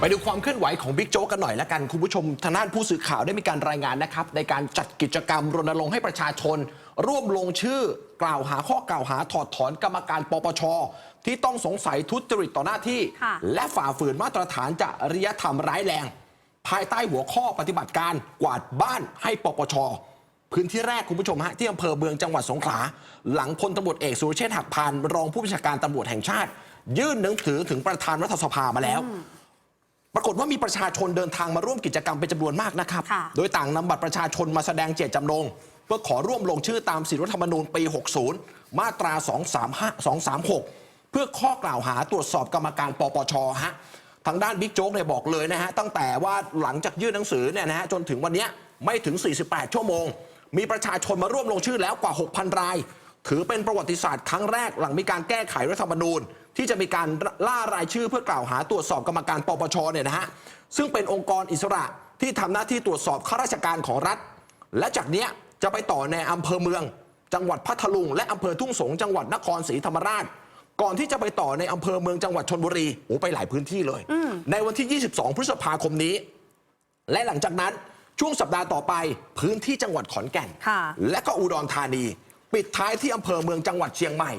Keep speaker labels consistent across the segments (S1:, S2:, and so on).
S1: ไปดูความเคลื่อนไหวของบิ๊กโจ๊กกันหน่อยละกันคุณผู้ชมทางด้านผู้สื่อข่าวได้มีการรายงานนะครับ ในการจัดกิจกรรมรณรงค์ให้ประชาชน ร่วมลงชื่อกล่าวหาข้อกล่าวหาถอดถอนกรรมการปปช ที่ต้องสงสัยทุจริตต่อหน้าที่
S2: ค่ะ
S1: และฝ่าฝืนมาตรฐานจริยธรรมร้ายแรง ภายใต้หัวข้อปฏิบัติการกวาดบ้านให้ปปชพื้นที่แรกคุณผู้ชมฮะที่อำเภอเมืองจังหวัดสงขลาหลังพลตำรวจเอกสุรเชษฐ์หักพานรองผู้บัญชาการตำรวจแห่งชาติ ยื่นหนังสือถึงประธานรัฐสภามาแล้ว ปรากฏว่ามีประชาชนเดินทางมาร่วมกิจกรรมเป็นจำนวนมากนะครับ
S2: ค่ะ
S1: โดยต่างนำบัตรประชาชนมาแสดงเจตจำนง เพื่อขอร่วมลงชื่อตามสิทธิรัฐธรรมนูญปี 60 มาตรา 235 236 เพื่อข้อกล่าวหาตรวจสอบกรรมการปปชฮะ ทางด้านบิ๊กโจ๊กเนี่ยบอกเลยนะฮะ ตั้งแต่ว่าหลังจากยื่นหนังสือเนี่ยนะฮะจนถึงวันเนี้ยไม่ถึง 48 ชั่วโมง มีประชาชนมาร่วมลงชื่อแล้วกว่า 6,000 ราย ถือเป็นประวัติศาสตร์ครั้งแรกหลังมีการแก้ไขรัฐธรรมนูญ ที่จะมีการล่ารายชื่อเพื่อกล่าวหาตรวจสอบกรรมการปปชเนี่ยนะฮะซึ่งเป็นองค์กรอิสระที่ทำหน้าที่ตรวจสอบข้าราชการของรัฐ และจากเนี้ยจะไปต่อในอำเภอเมือง จังหวัดพัทลุง และอำเภอทุ่งสงจังหวัดนครศรีธรรมราช ก่อนที่จะไปต่อในอำเภอเมืองจังหวัดชนบุรีโอ้ไปหลายพื้นที่เลย ในวันที่ 22 พฤษภาคมนี้ และหลังจากนั้นช่วงสัปดาห์ต่อไปพื้นที่จังหวัดขอนแก่น
S2: ค่ะ
S1: และก็อุดรธานี ปิดท้ายที่อำเภอเมืองจังหวัดเชียงใหม่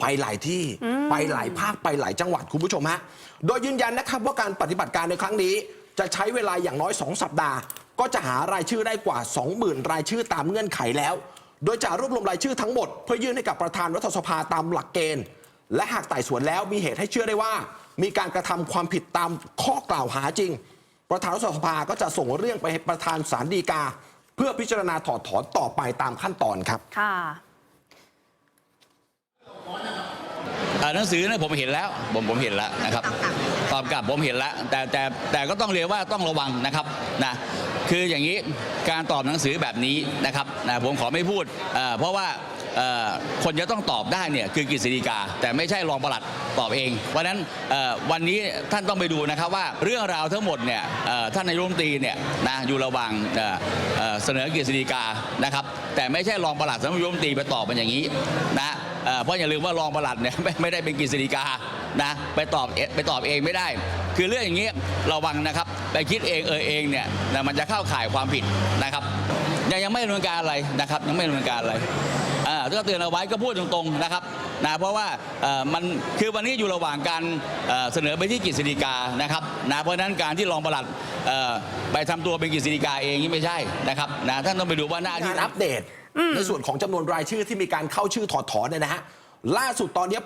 S1: ไปหลายที่ไปหลายภาคไปหลายจังหวัดคุณผู้ชมฮะโดยยืนยันนะครับว่าการปฏิบัติการในครั้งนี้ จะใช้เวลาอย่างน้อย 2 สัปดาห์ ก็จะหารายชื่อได้กว่า 20,000 รายชื่อตามเงื่อนไขแล้ว โดยจะรวบรวมรายชื่อทั้งหมด เพื่อยื่นให้กับประธานรัฐสภาตามหลักเกณฑ์ และหากไต่สวนแล้วมีเหตุให้เชื่อได้ว่า มีการกระทำความผิดตามข้อกล่าวหาจริง ประธานรัฐสภาก็จะส่งเรื่องไปให้ประธานศาลฎีกา เพื่อพิจารณาถอดถอนต่อไปตามขั้นตอนครับ
S2: ค่ะ
S3: อ่าหนังสือเนี่ยผมเห็นแล้วผมผมเห็นแล้วนะครับตอบกลับผมเห็นแล้วแต่แต่แต่ก็ต้องเรียนว่าต้องระวังนะครับนะคืออย่างนี้การตอบหนังสือแบบนี้นะครับนะผมขอไม่พูดเอ่อเพราะว่าเอ่อ คนจะต้องตอบได้เนี่ยคือกฤษฎีกา แต่ไม่ใช่รองปลัดตอบเองเพราะนั้นวันนี้ท่านต้องไปดูนะครับว่าเรื่องราวทั้งหมดเนี่ยท่านนายรัฐมนตรีเนี่ยนะอยู่ระหว่างเสนอกฤษฎีกานะครับแต่ไม่ใช่รองปลัดสำนักนายรัฐมนตรีไปตอบมันอย่างนี้นะเพราะอย่าลืมว่ารองปลัดเนี่ยไม่ได้เป็นกฤษฎีกานะไปตอบไปตอบเองไม่ได้ คือเรื่องอย่างนี้ระวังนะครับ ไปคิดเองเออเองเนี่ยมันจะเข้าข่ายความผิดนะครับ ยังยังไม่ดำเนินการอะไรนะครับยังไม่ดำเนินการอะไร อ่าก็เตือนเอาไว้ก็พูดตรงๆนะครับนะเพราะว่าเอ่อมันคือวันนี้อยู่ระหว่างการเอ่อเสนอไปที่กฤษฎีกานะครับนะเพราะฉะนั้นการที่รองปลัดเอ่อไปทำตัวเป็นกฤษฎีกาเองนี่ไม่ใช่นะครับนะท่านต้องไปดูว่าหน้าที่
S1: การอัปเดตในส่วนของจำนวนรายชื่อที่มีการเข้าชื่อถอดถอนเนี่ยนะฮะ ล่าสุดตอนนี้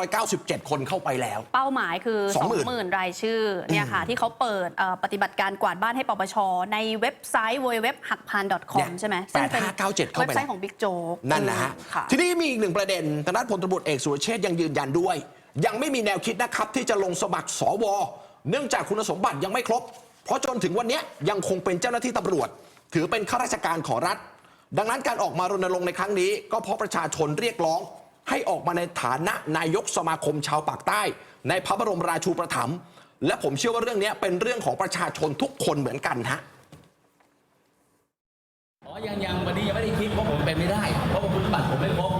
S1: 8,597 คนเข้าไปแล้ว
S2: เป้าหมายคือ
S1: 20,000
S2: 20,000รายชื่อเนี่ยค่ะ ที่เขาเปิดเอ่อปฏิบัติการกวาดบ้านให้ปปช ในเว็บไซต์ w w w h a k p a n c o m ใช่ไหมซึ่งเป็น
S1: 8597เข้าไป
S2: เว็บไซต์ของบิ๊กโจ๊ก
S1: นั่นนะฮะ
S2: ค่ะ
S1: ทีนี้มีอีกหนึ่งประเด็นทางด้านพลตำรวจเอกสุรเชษฐ์ยังยืนยันด้วย ยังไม่มีแนวคิดนะครับ ที่จะลงสมัครสว เนื่องจากคุณสมบัติยังไม่ครบ เพราะจนถึงวันเนี้ยยังคงเป็นเจ้าหน้าที่ตำรวจ ถือเป็นข้าราชการของรัฐ ดังนั้นการออกมารณรงค์ในครั้งนี้ ก็เพราะประชาชนเรียกร้อง ให้ออกมาในฐานะนายกสมาคมชาวปากใต้ ในพระบรมราชูปถัมภ์และผมเชื่อว่าเรื่องนี้เป็นเรื่องของประชาชนทุกคนเหมือนกันฮะ
S3: อ๋อยังยังวันนี้ยังไม่ได้คิดเพราะผมเป็นไม่ได้เพราะว่าคุณสมบัติผมไม่ครบ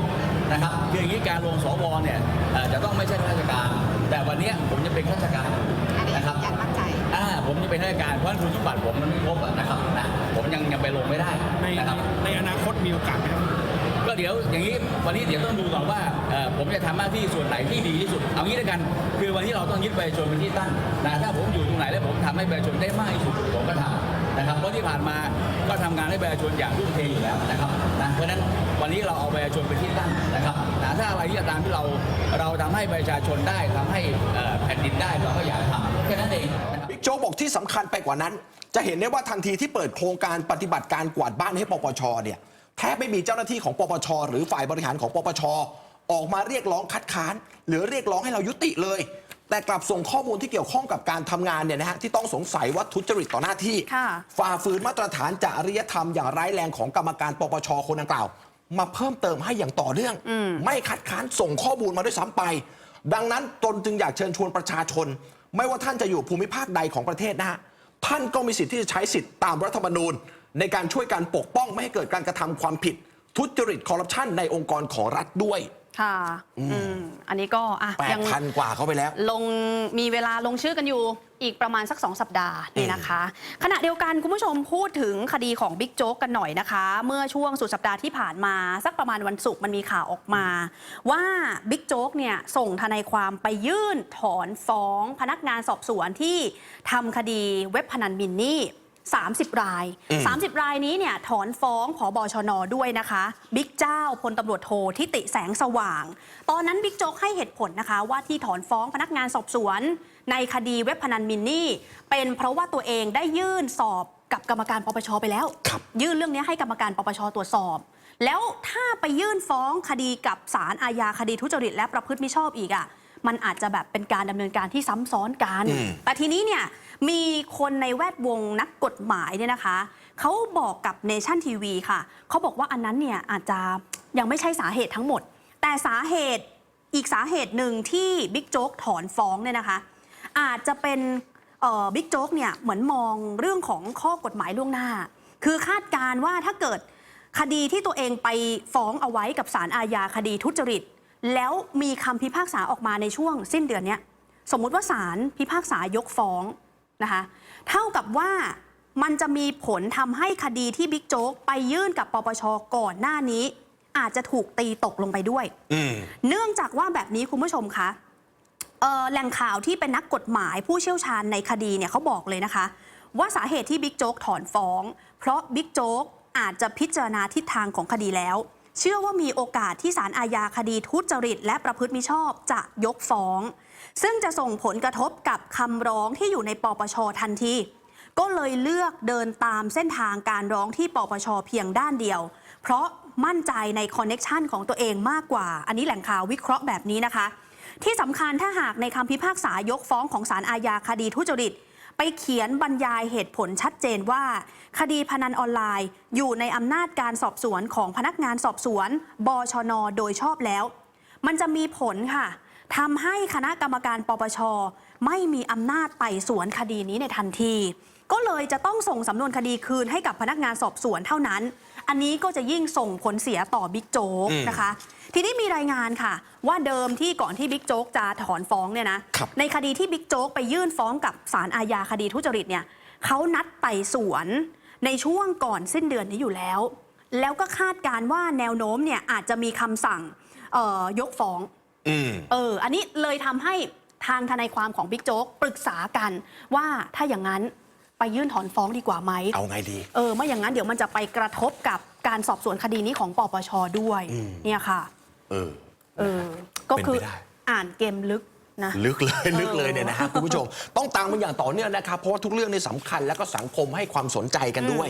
S3: นะครับคืออย่างนี้การลงสวเนี่ยเอ่อจะต้องไม่ใช่ข้าราชการ แต่วันเนี้ยผมจะเป็นข้าราชการอยู่
S4: อันนี้
S3: นะครับ
S4: ยันมั่นใจ
S3: อ่าผมจะเป็นข้าราชการเพราะฉะนั้นคุณสมบัติผมมันไม่ครบอะนะครับนะผมยังยังไปลงไม่ได้
S5: ใน
S3: นะครับ
S5: ในอนาคตมีโอกาสไหมครับ
S3: ก็เดี๋ยวอย่างนี้วันนี้เดี๋ยวต้องดูก่อนว่าเอ่อผมจะทำหน้าที่ส่วนไหนที่ดีที่สุด เอางี้แล้วกัน คือวันนี้เราต้องยึดประชาชนเป็นที่ตั้งนะถ้าผมอยู่ตรงไหนแล้วผมทำให้ประชาชนได้มากที่สุดผมก็ทำนะครับเพราะที่ผ่านมาก็ทำงานให้ประชาชนอย่างทุ่มเทอยู่แล้วนะครับนะเพราะฉะนั้นวันนี้เราเอาประชาชนเป็นที่ตั้งนะครับนะถ้าอะไรที่ตามที่เราเราทำให้ประชาชนได้ทำให้เอ่อแผ่นดินได้เราก็อยากทำแค่นั้นเองนะครับ
S1: บิ๊กโจ๊กบอกที่สำคัญไปกว่านั้น จะเห็นได้ว่าทันทีที่เปิดโครงการปฏิบัติการกวาดบ้านให้ปปชเนี่ย แทบไม่มีเจ้าหน้าที่ของปปช หรือฝ่ายบริหารของปปช ออกมาเรียกร้องคัดค้าน หรือเรียกร้องให้เรายุติเลย แต่กลับส่งข้อมูลที่เกี่ยวข้องกับการทำงานเนี่ยนะฮะที่ต้องสงสัยว่าทุจริตต่อหน้าที่
S2: ค่ะ
S1: ฝ่าฝืนมาตรฐานจริยธรรมอย่างร้ายแรงของกรรมการปปชคนดังกล่าว มาเพิ่มเติมให้อย่างต่อเนื่อง ไม่คัดค้านส่งข้อมูลมาด้วยซ้ำไป ดังนั้นตนจึงอยากเชิญชวนประชาชน ไม่ว่าท่านจะอยู่ภูมิภาคใดของประเทศนะฮะท่านก็มีสิทธิ์ที่จะใช้สิทธิ์ตามรัฐธรรมนูญ ในการช่วยการปกป้องไม่ให้เกิดการกระทำความผิด ทุจริตคอร์รัปชันในองค์กรของรัฐด้วย
S2: ค่ะอืมอันนี้ก็อะ
S1: แป
S2: ยั
S1: ด
S2: ง
S1: พันกว่าเข้าไปแล้ว
S2: ลงมีเวลาลงชื่อกันอยู่อีกประมาณสัก 2 สัปดาห์นี่นะคะ ขณะเดียวกันคุณผู้ชมพูดถึงคดีของบิ๊กโจ๊กกันหน่อยนะคะ เมื่อช่วงสุดสัปดาห์ที่ผ่านมา สักประมาณวันศุกร์มันมีข่าวออกมา ว่าบิ๊กโจ๊กเนี่ยส่งทนายความไปยื่นถอนฟ้องพนักงานสอบสวนที่ทำคดีเว็บพนันมินนี่ 30 ราย
S1: อืม
S2: 30 รายนี้เนี่ยถอนฟ้องผอบชนด้วยนะคะบิ๊กเจ้าพลตำรวจโททิติแสงสว่าง ตอนนั้นบิ๊กโจ๊กให้เหตุผลนะคะว่าที่ถอนฟ้องพนักงานสอบสวน ในคดีเว็บพนันมินนี่ เป็นเพราะว่าตัวเองได้ยื่นสอบกับกรรมการปปชไปแล้ว
S1: ครับ
S2: ยื่นเรื่องนี้ให้กรรมการปปชตรวจสอบ แล้วถ้าไปยื่นฟ้องคดีกับศาลอาญาคดีทุจริตและประพฤติมิชอบอีกอะ มันอาจจะแบบเป็นการดำเนินการที่ซ้ำซ้อนกัน
S1: อืม
S2: แต่ทีนี้เนี่ยมีคนในแวดวงนักกฎหมายเนี่ยนะคะเขาบอกกับเนชั่นทีวีค่ะเขาบอกว่าอันนั้นเนี่ยอาจจะยังไม่ใช่สาเหตุทั้งหมด แต่สาเหตุอีกสาเหตุหนึ่งที่บิ๊กโจ๊กถอนฟ้องเนี่ยนะคะ อาจจะเป็นเอ่อบิ๊กโจ๊กเนี่ยเหมือนมองเรื่องของข้อกฎหมายล่วงหน้า คือคาดการณ์ว่าถ้าเกิดคดีที่ตัวเองไปฟ้องเอาไว้กับศาลอาญาคดีทุจริต แล้วมีคำพิพากษาออกมาในช่วงสิ้นเดือนเนี้ยสมมุติว่าศาลพิพากษายกฟ้องนะคะเท่ากับว่ามันจะมีผลทำให้คดีที่บิ๊กโจ๊กไปยื่นกับปปชก่อนหน้านี้ อาจจะถูกตีตกลงไปด้วย
S1: อืม
S2: เนื่องจากว่าแบบนี้คุณผู้ชมคะเอ่อแหล่งข่าวที่เป็นนักกฎหมายผู้เชี่ยวชาญในคดีเนี่ยเขาบอกเลยนะคะ ว่าสาเหตุที่บิ๊กโจ๊กถอนฟ้อง เพราะบิ๊กโจ๊กอาจจะพิจารณาทิศทางของคดีแล้ว เชื่อว่ามีโอกาสที่ศาลอาญาคดีทุจริต และประพฤติมิชอบจะยกฟ้อง ซึ่งจะส่งผลกระทบกับคำร้องที่อยู่ในปปชทันที ก็เลยเลือกเดินตามเส้นทางการร้องที่ปปชเพียงด้านเดียว เพราะมั่นใจในคอนเน็ชันของตัวเองมากกว่า อันนี้แหล่งข่าววิเคราะห์แบบนี้นะคะ ที่สำคัญถ้าหากในคำพิพากษายกฟ้องของศาลอาญาคดีทุจริต ไปเขียนบรรยายเหตุผลชัดเจนว่า คดีพนันออนไลน์ อยู่ในอำนาจการสอบสวนของพนักงานสอบสวน บชน โดยชอบแล้ว มันจะมีผลค่ะทำให้คณะกรรมการปปช ไม่มีอำนาจไต่สวนคดีนี้ในทันที ก็เลยจะต้องส่งสำนวนคดีคืนให้กับพนักงานสอบสวนเท่านั้น อันนี้ก็จะยิ่งส่งผลเสียต่อบิ๊กโจ๊ก
S1: อืม
S2: นะคะ ทีนี้มีรายงานค่ะ ว่าเดิมที่ก่อนที่บิ๊กโจ๊กจะถอนฟ้องเนี่ยนะครับในคดีที่บิ๊กโจ๊กไปยื่นฟ้องกับศาลอาญาคดีทุจริตเนี่ยเขานัดไต่สวนในช่วงก่อนสิ้นเดือนนี้อยู่แล้ว แล้วก็คาดการณ์ว่าแนวโน้มเนี่ยอาจจะมีคำสั่งเอ่อยกฟ้อง
S1: อืม
S2: เออ อันนี้เลยทำให้ทางทนายความของบิ๊กโจ๊กปรึกษากันว่าถ้าอย่างนั้น ไปยื่นถอนฟ้องดีกว่าไหม
S1: เอาไงดี
S2: เออไม่อย่างนั้นเดี๋ยวมันจะไปกระทบกับการสอบสวนคดีนี้ของปปชด้วย
S1: อืม
S2: เนี่ยค่ะ
S1: เออ
S2: เออ ก็คือ
S1: เป็นไปได้
S2: อ่านเกมลึกนะ
S1: ลึกเลยลึกเลยเนี่ยนะฮะคุณผู้ชม ต้องตามมันอย่างต่อเนื่องนะครับเพราะว่าทุกเรื่องนี่สำคัญแล้วก็สังคมให้ความสนใจกันด้วย